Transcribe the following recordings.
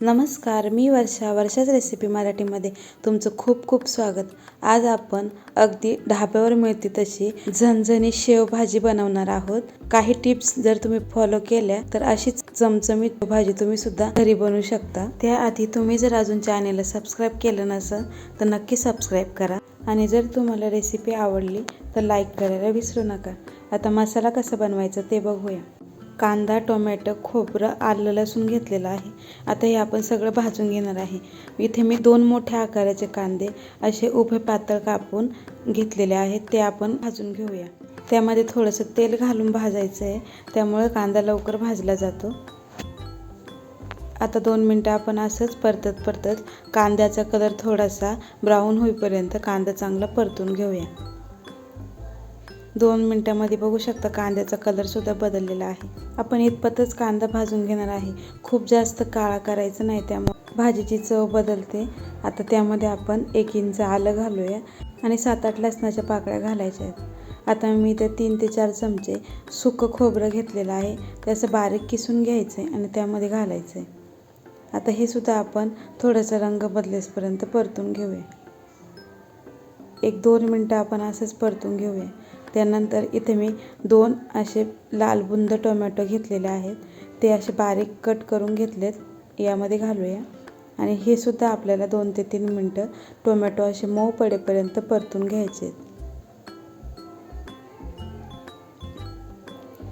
नमस्कार मी वर्षा वर्षाच रेसिपी मराठीमध्ये तुमचं खूप खूप स्वागत. आज आपण अगदी ढाब्यावर मिळते तशी झणझणी शेव भाजी बनवणार आहोत. काही टिप्स जर तुम्ही फॉलो केल्या तर अशीच चमचमीत भाजी तुम्ही सुद्धा घरी बनवू शकता. त्याआधी तुम्ही जर अजून चॅनेलला सबस्क्राईब केलं नसेल तर नक्की सबस्क्राईब करा. आणि जर तुम्हाला रेसिपी आवडली तर लाईक करायला विसरू नका. आता मसाला कसा बनवायचा ते बघूया. कांदा टोमॅटो खोबरं आलं लसूण घेतलेलं आहे. आता हे आपण सगळं भाजून घेणार आहे. इथे मी दोन मोठ्या आकाराचे कांदे असे उभे पातळ कापून घेतलेले आहेत. ते आपण भाजून घेऊया. त्यामध्ये थोडंसं तेल घालून भाजायचं आहे त्यामुळे कांदा लवकर भाजला जातो. आता दोन मिनटं आपण असंच परतत परतत कांद्याचा कलर थोडासा ब्राऊन होईपर्यंत कांदा चांगला परतून घेऊया. दोन मिनटामध्ये बघू शकता कांद्याचा कलरसुद्धा बदललेला आहे. आपण इतपतच कांदा भाजून घेणार आहे. खूप जास्त काळा करायचा नाही त्यामुळे भाजीची चव बदलते. आता त्यामध्ये आपण एक इंच आलं घालूया आणि सात आठ लसणाच्या पाकळ्या घालायच्या आहेत. आता मी ते तीन ते चार चमचे सुकं खोबरं घेतलेलं आहे. त्याचं बारीक किसून घ्यायचं आहे आणि त्यामध्ये घालायचं आहे आता हे सुद्धा आपण थोडंसं रंग बदलेसपर्यंत परतून घेऊया. एक दोन मिनटं आपण असंच परतून घेऊया. त्यानंतर इथे मी दोन असे लालबुंद टोमॅटो घेतलेले आहेत. ते असे बारीक कट करून घेतलेत. यामध्ये घालूया. आणि हे सुद्धा आपल्याला दोन ते तीन मिनटं टोमॅटो असे मऊ पडेपर्यंत परतून घ्यायचे.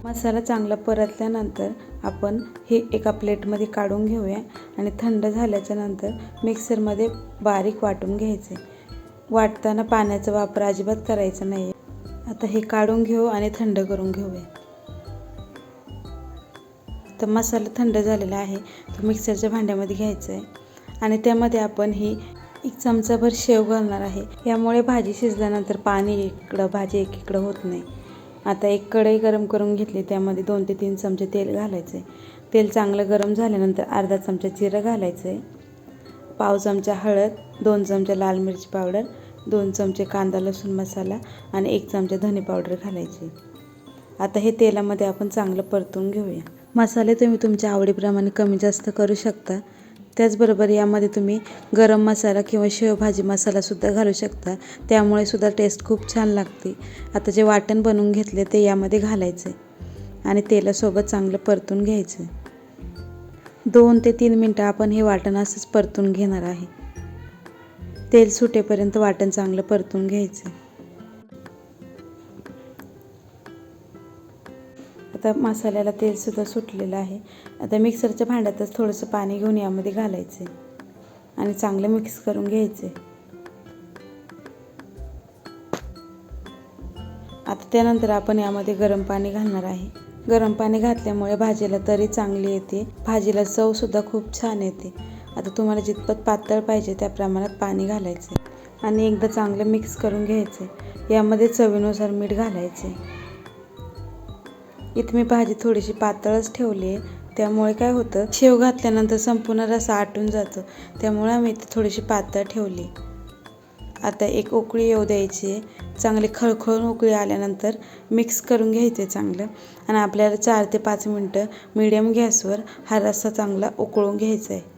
मसाला चांगला परतल्यानंतर आपण हे एका प्लेटमध्ये काढून घेऊया. आणि थंड झाल्याच्यानंतर मिक्सरमध्ये बारीक वाटून घ्यायचे. वाटताना पाण्याचा वापर अजिबात करायचा नाही आता हे काढून घेऊ आणि थंड करून घेऊया तर मसाला थंड झालेला आहे तो मिक्सरच्या भांड्यामध्ये घ्यायचा आहे आणि त्यामध्ये आपण ही एक चमचाभर शेव घालणार आहे. यामुळे भाजी शिजल्यानंतर पाणी इकडं भाजी एक इकडं होत नाही. आता एक कढई गरम करून घेतली त्यामध्ये दोन ते तीन चमचे तेल घालायचं आहे तेल चांगलं गरम झाल्यानंतर अर्धा चमचा जिरं घालायचं आहे पाव चमचा हळद दोन चमचा लाल मिरची पावडर दोन चमचे कांदा लसूण मसाला आणि एक चमचा धने पावडर घालायची. आता हे तेलामध्ये आपण चांगलं परतून घेऊया. मसाले तुम्ही तुमच्या आवडीप्रमाणे कमी जास्त करू शकता. त्याचबरोबर यामध्ये तुम्ही गरम मसाला किंवा शेवभाजी मसालासुद्धा घालू शकता. त्यामुळे सुद्धा टेस्ट खूप छान लागते. आता जे वाटण बनवून घेतले ते यामध्ये घालायचे आणि तेलासोबत चांगलं परतून घ्यायचं. दोन ते तीन मिनटं आपण हे वाटण असंच परतून घेणार आहे. तेल सुटेपर्यंत वाटण चांगलं परतून घ्यायचं. आता मसाल्याला तेलसुद्धा सुटलेलं आहे. आता मिक्सरच्या भांड्यातच थोडंसं पाणी घेऊन यामध्ये घालायचं. आणि चांगलं मिक्स करून घ्यायचं. आता त्यानंतर आपण यामध्ये गरम पाणी घालणार आहे. गरम पाणी घातल्यामुळे भाजीला तरी चांगली येते. भाजीला चवसुद्धा खूप छान येते. आता तुम्हाला जितपत पातळ पाहिजे त्या प्रमाणात पाणी घालायचे आणि एकदा चांगलं मिक्स करून घ्यायचे यामध्ये चवीनुसार मीठ घालायचे इथे मी भाजी थोडीशी पातळच ठेवली आहे. त्यामुळे काय होतं शेव घातल्यानंतर संपूर्ण रसा आटून जातो. त्यामुळे आम्ही इथे थोडीशी पातळ ठेवली. आता एक उकळी येऊ द्यायची चांगली खळखळून उकळी आल्यानंतर मिक्स करून घ्यायचे चांगलं. आणि आपल्याला चार ते पाच मिनटं मिडियम गॅसवर हा रस्सा चांगला उकळून घ्यायचा आहे.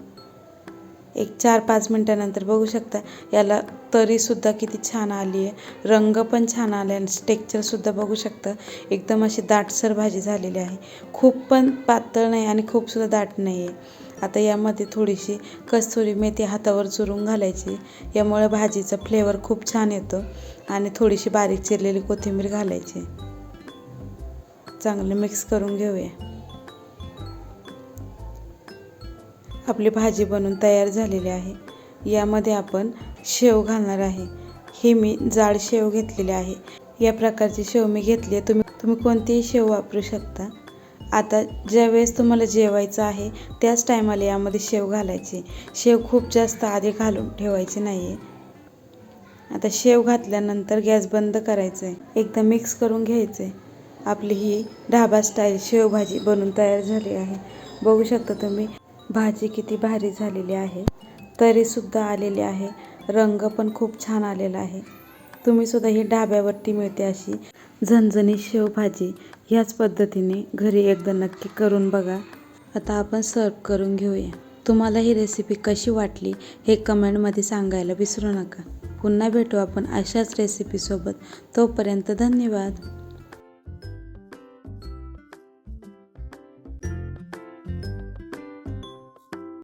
एक चार पाच मिनटानंतर बघू शकता. याला तरीसुद्धा किती छान आली आहे. रंग पण छान आला आहे आणि टेक्चरसुद्धा बघू शकता. एकदम अशी दाटसर भाजी झालेली आहे. खूप पण पातळ नाही आणि खूपसुद्धा दाट नाही आहे. आता यामध्ये थोडीशी कस्तुरी मेथी हातावर चुरून घालायची. यामुळे भाजीचा फ्लेवर खूप छान येतो आणि थोडीशी बारीक चिरलेली कोथिंबीर घालायची. चांगलं मिक्स करून घेऊया. आपली भाजी बनून तयार झालेली आहे. यामध्ये आपण शेव घालणार आहे. हे मी जाड शेव घेतलेले आहे. या प्रकारची शेव मी घेतली आहे. तुम्ही तुम्ही कोणतीही शेव वापरू शकता. आता ज्या वेळेस तुम्हाला जेवायचं आहे त्याच टायमाला यामध्ये शेव घालायची. शेव खूप जास्त आधी घालून ठेवायची नाही आहे आता शेव घातल्यानंतर गॅस बंद करायचं आहे एकदा मिक्स करून घ्यायचं आहे आपली ही ढाबा स्टाईल शेवभाजी बनून तयार झाली आहे. बघू शकता तुम्ही भाजी किती भारी झालेली आहे तरीसुद्धा आलेली आहे. रंग पण खूप छान आलेला आहे. तुम्हीसुद्धा ही ढाब्यावरती मिळते अशी झणझणी शेवभाजी ह्याच पद्धतीने घरी एकदा नक्की करून बघा. आता आपण सर्व करून घेऊया. तुम्हाला ही रेसिपी कशी वाटली हे कमेंटमध्ये सांगायला विसरू नका. पुन्हा भेटू आपण अशाच रेसिपीसोबत तोपर्यंत धन्यवाद.